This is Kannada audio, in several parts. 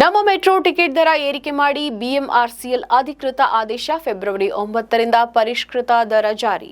ನಮ್ಮ ಮೆಟ್ರೋ ಟಿಕೆಟ್ ದರ ಏರಿಕೆ ಮಾಡಿ ಬಿಎಂಆರ್ಸಿಎಲ್ ಅಧಿಕೃತ ಆದೇಶ ಫೆಬ್ರವರಿ ಒಂಬತ್ತರಿಂದ ಪರಿಷ್ಕೃತ ದರ ಜಾರಿ.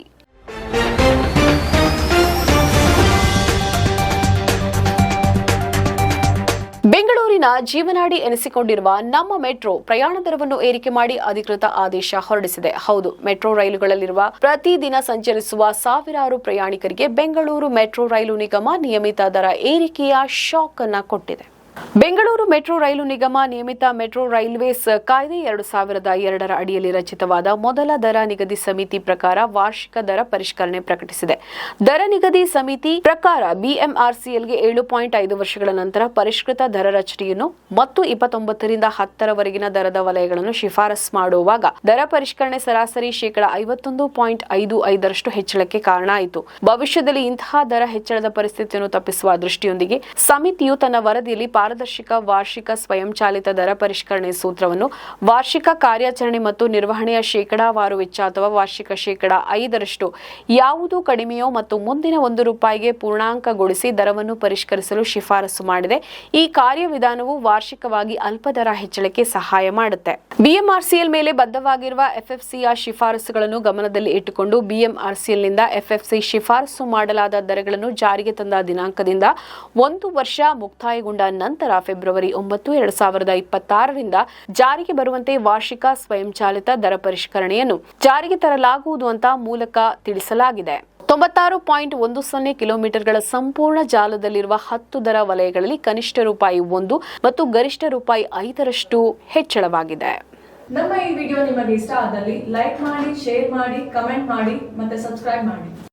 ಬೆಂಗಳೂರಿನ ಜೀವನಾಡಿ ಎನಿಸಿಕೊಂಡಿರುವ ನಮ್ಮ ಮೆಟ್ರೋ ಪ್ರಯಾಣ ದರವನ್ನು ಏರಿಕೆ ಮಾಡಿ ಅಧಿಕೃತ ಆದೇಶ ಹೊರಡಿಸಿದೆ. ಹೌದು, ಮೆಟ್ರೋ ರೈಲುಗಳಲ್ಲಿರುವ ಪ್ರತಿದಿನ ಸಂಚರಿಸುವ ಸಾವಿರಾರು ಪ್ರಯಾಣಿಕರಿಗೆ ಬೆಂಗಳೂರು ಮೆಟ್ರೋ ರೈಲು ನಿಗಮ ನಿಯಮಿತ ದರ ಏರಿಕೆಯ ಶಾಕ್ ಅನ್ನು ಕೊಟ್ಟಿದೆ. ಬೆಂಗಳೂರು ಮೆಟ್ರೋ ರೈಲು ನಿಗಮ ನಿಯಮಿತ ಮೆಟ್ರೋ ರೈಲ್ವೇಸ್ ಕಾಯ್ದೆ ಎರಡು ಸಾವಿರದ ಎರಡರ ಅಡಿಯಲ್ಲಿ ರಚಿತವಾದ ಮೊದಲ ದರ ನಿಗದಿ ಸಮಿತಿ ಪ್ರಕಾರ ವಾರ್ಷಿಕ ದರ ಪರಿಷ್ಕರಣೆ ಪ್ರಕಟಿಸಿದೆ. ದರ ನಿಗದಿ ಸಮಿತಿ ಪ್ರಕಾರ ಬಿಎಂಆರ್ಸಿಎಲ್ಗೆ ಏಳು ಪಾಯಿಂಟ್ ಐದು ವರ್ಷಗಳ ನಂತರ ಪರಿಷ್ಕೃತ ದರ ರಚನೆಯನ್ನು ಮತ್ತು ಇಪ್ಪತ್ತೊಂಬತ್ತರಿಂದ ಹತ್ತರವರೆಗಿನ ದರದ ವಲಯಗಳನ್ನು ಶಿಫಾರಸ್ ಮಾಡುವಾಗ ದರ ಪರಿಷ್ಕರಣೆ ಸರಾಸರಿ ಶೇಕಡ ಐವತ್ತೊಂದು ಪಾಯಿಂಟ್ ಐದು ಐದರಷ್ಟು ಹೆಚ್ಚಳಕ್ಕೆ ಕಾರಣ ಆಯಿತು. ಭವಿಷ್ಯದಲ್ಲಿ ಇಂತಹ ದರ ಹೆಚ್ಚಳದ ಪರಿಸ್ಥಿತಿಯನ್ನು ತಪ್ಪಿಸುವ ದೃಷ್ಟಿಯೊಂದಿಗೆ ಸಮಿತಿಯು ತನ್ನ ವರದಿಯಲ್ಲಿ ಪಾರದರ್ಶಕ ವಾರ್ಷಿಕ ಸ್ವಯಂಚಾಲಿತ ದರ ಪರಿಷ್ಕರಣೆ ಸೂತ್ರವನ್ನು ವಾರ್ಷಿಕ ಕಾರ್ಯಾಚರಣೆ ಮತ್ತು ನಿರ್ವಹಣೆಯ ಶೇಕಡಾವಾರು ವೆಚ್ಚ ಅಥವಾ ವಾರ್ಷಿಕ ಶೇಕಡ ಐದರಷ್ಟು ಯಾವುದು ಕಡಿಮೆಯೋ ಮತ್ತು ಮುಂದಿನ ಒಂದು ರೂಪಾಯಿಗೆ ಪೂರ್ಣಾಂಕಗೊಳಿಸಿ ದರವನ್ನು ಪರಿಷ್ಕರಿಸಲು ಶಿಫಾರಸು ಮಾಡಿದೆ. ಈ ಕಾರ್ಯವಿಧಾನವು ವಾರ್ಷಿಕವಾಗಿ ಅಲ್ಪ ದರ ಹೆಚ್ಚಳಕ್ಕೆ ಸಹಾಯ ಮಾಡುತ್ತೆ. ಬಿಎಂಆರ್ಸಿಎಲ್ ಮೇಲೆ ಬದ್ಧವಾಗಿರುವ ಎಫ್ಎಫ್ಸಿಯ ಶಿಫಾರಸುಗಳನ್ನು ಗಮನದಲ್ಲಿ ಇಟ್ಟುಕೊಂಡು ಬಿಎಂಆರ್ಸಿಎಲ್ನಿಂದ ಎಫ್ಎಫ್ಸಿ ಶಿಫಾರಸು ಮಾಡಲಾದ ದರಗಳನ್ನು ಜಾರಿಗೆ ತಂದ ದಿನಾಂಕದಿಂದ ಒಂದು ವರ್ಷ ಮುಕ್ತಾಯಗೊಂಡ ನಂತರ ಫೆಬ್ರವರಿ ಒಂಬತ್ತು, ಎರಡು ಸಾವಿರದ ಇಪ್ಪತ್ತಾರರಿಂದ ಜಾರಿಗೆ ಬರುವಂತೆ ವಾರ್ಷಿಕ ಸ್ವಯಂಚಾಲಿತ ದರ ಪರಿಷ್ಕರಣೆಯನ್ನು ಜಾರಿಗೆ ತರಲಾಗುವುದು ಅಂತ ಮೂಲಕ ತಿಳಿಸಲಾಗಿದೆ. ತೊಂಬತ್ತಾರು ಪಾಯಿಂಟ್ ಒಂದು ಸೊನ್ನೆ ಕಿಲೋಮೀಟರ್ಗಳ ಸಂಪೂರ್ಣ ಜಾಲದಲ್ಲಿರುವ ಹತ್ತು ದರ ವಲಯಗಳಲ್ಲಿ ಕನಿಷ್ಠ ರೂಪಾಯಿ ಒಂದು ಮತ್ತು ಗರಿಷ್ಠ ರೂಪಾಯಿ ಐದರಷ್ಟು ಹೆಚ್ಚಳವಾಗಿದೆ. ನಮ್ಮ ಈ ವಿಡಿಯೋ ನಿಮಗೆ ಇಷ್ಟ ಆದಲ್ಲಿ ಲೈಕ್ ಮಾಡಿ, ಶೇರ್ ಮಾಡಿ, ಕಮೆಂಟ್ ಮಾಡಿ ಮತ್ತೆ ಸಬ್ಸ್ಕ್ರೈಬ್ ಮಾಡಿ.